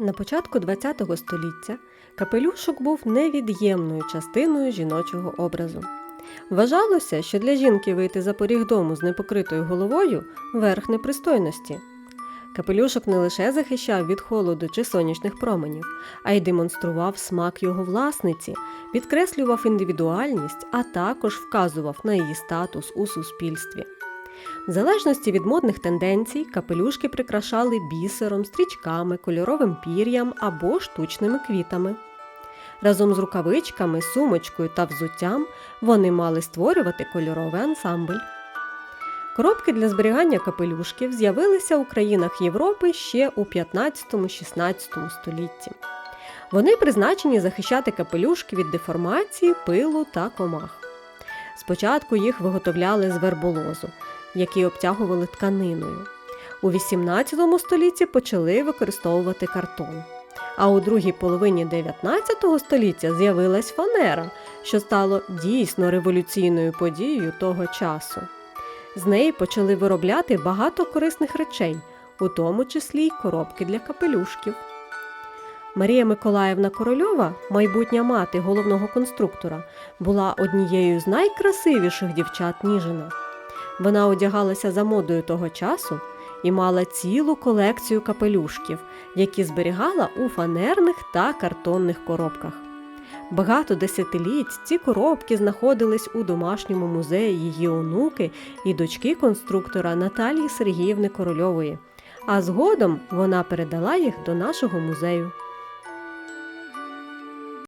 На початку ХХ століття капелюшок був невід'ємною частиною жіночого образу. Вважалося, що для жінки вийти за поріг дому з непокритою головою верх непристойності. Капелюшок не лише захищав від холоду чи сонячних променів, а й демонстрував смак його власниці, підкреслював індивідуальність, а також вказував на її статус у суспільстві. В залежності від модних тенденцій, капелюшки прикрашали бісером, стрічками, кольоровим пір'ям або штучними квітами. Разом з рукавичками, сумочкою та взуттям вони мали створювати кольоровий ансамбль. Коробки для зберігання капелюшків з'явилися у країнах Європи ще у 15-16 столітті. Вони призначені захищати капелюшки від деформації, пилу та комах. Спочатку їх виготовляли з верболозу, який обтягували тканиною. У 18 столітті почали використовувати картон. А у другій половині 19 століття з'явилась фанера, що стало дійсно революційною подією того часу. З неї почали виробляти багато корисних речей, у тому числі й коробки для капелюшків. Марія Миколаївна Корольова, майбутня мати головного конструктора, була однією з найкрасивіших дівчат Ніжина. Вона одягалася за модою того часу і мала цілу колекцію капелюшків, які зберігала у фанерних та картонних коробках. Багато десятиліть ці коробки знаходились у домашньому музеї її онуки і дочки конструктора Наталії Сергіївни Корольової, а згодом вона передала їх до нашого музею.